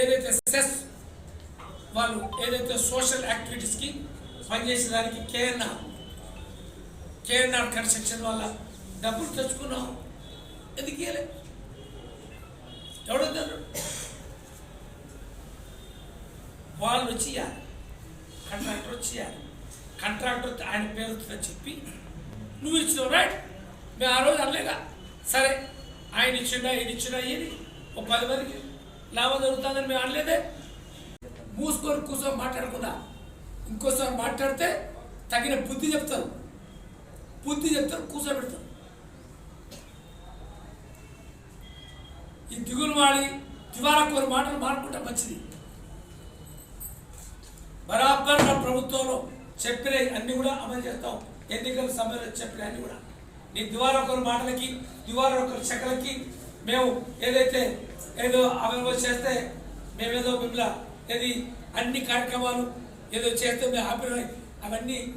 ఏదైతే సెస్ వాళ్ళు ఏదైతే సోషల్ యాక్టివిటీస్కి పనిచేసే దానికి కేఎన్ఆర్ కేఎన్ఆర్ కన్స్ట్రక్షన్ వల్ల డబ్బులు తెచ్చుకున్నాం. ఎందుకు ఇవ్వలే ఎవడొద్దారు వాళ్ళు వచ్చి ఇవ్వాలి కంట్రాక్టర్ వచ్చి ఇవ్వాలి కంట్రాక్టర్ ఆయన పేరుతో చెప్పి నువ్వు ఇచ్చినావు రైట్? మేము ఆ రోజు అనలేగా సరే ఆయన ఇచ్చిండా ఇది ఇచ్చిండా ఇది ఒక పది మందికి లాభం జరుగుతుందని మేము అనలేదే. మూసుకొని కూర్చొని మాట్లాడకుండా ఇంకోసారి మాట్లాడితే తగిన బుద్ధి చెప్తారు. బుద్ధి చెప్తారు కూర్చోబెడతారు. ఈ దిగులు వాడి దివారాకోరు మాటలు మానుకుంటే మంచిది. బరాబర్ నా ప్రభుత్వంలో చెప్పిన అన్ని కూడా అమలు చేస్తాం. ఎన్నికల సమయంలో చెప్పిన అన్ని కూడా. నీ దివారా మాటలకి దివారా చెక్కలకి మేము ఏదైతే ఏదో అవైలబుల్ చేస్తే మేమేదో మిమ్మల్ని ఏది అన్ని కార్యక్రమాలు ఏదో చేస్తే మేము ఆపిన అవన్నీ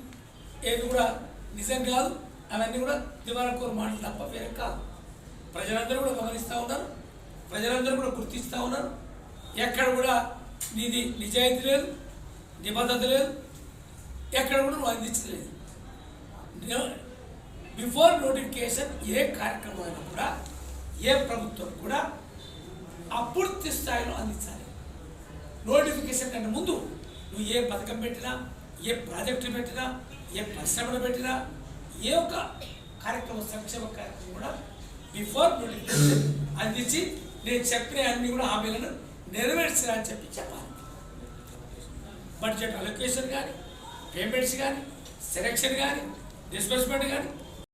ఏది కూడా నిజం కాదు. అవన్నీ కూడా దివారా మాటలు తప్ప వేరే కాదు. ప్రజలందరూ కూడా గమనిస్తూ ఉన్నారు. ప్రజలందరూ కూడా గుర్తిస్తూ ఉన్నారు. ఎక్కడ కూడా నీది నిజాయితీ లేదు నిబద్ధత లేదు ఎక్కడ కూడా నువ్వు అందించలేదు. బిఫోర్ నోటిఫికేషన్ ఏ కార్యక్రమం అయినా కూడా ఏ ప్రభుత్వం కూడా అపూర్తి స్థాయిలో అందించాలి. నోటిఫికేషన్ కంటే ముందు నువ్వు ఏ పథకం పెట్టినా ఏ ప్రాజెక్టు పెట్టినా ఏ పరిశ్రమలు పెట్టినా ఏ ఒక్క కార్యక్రమం సంక్షేమ కార్యక్రమం కూడా బిఫోర్ నోటిఫికేషన్ అందించి నేను చెప్పిన అన్ని కూడా హామీలను నెరవేర్చినా అని చెప్పి చెప్పాలి. బడ్జెట్ అలొకేషన్ కానీ పేమెంట్స్ కానీ సెలెక్షన్ కానీ డిస్బర్స్మెంట్ కానీ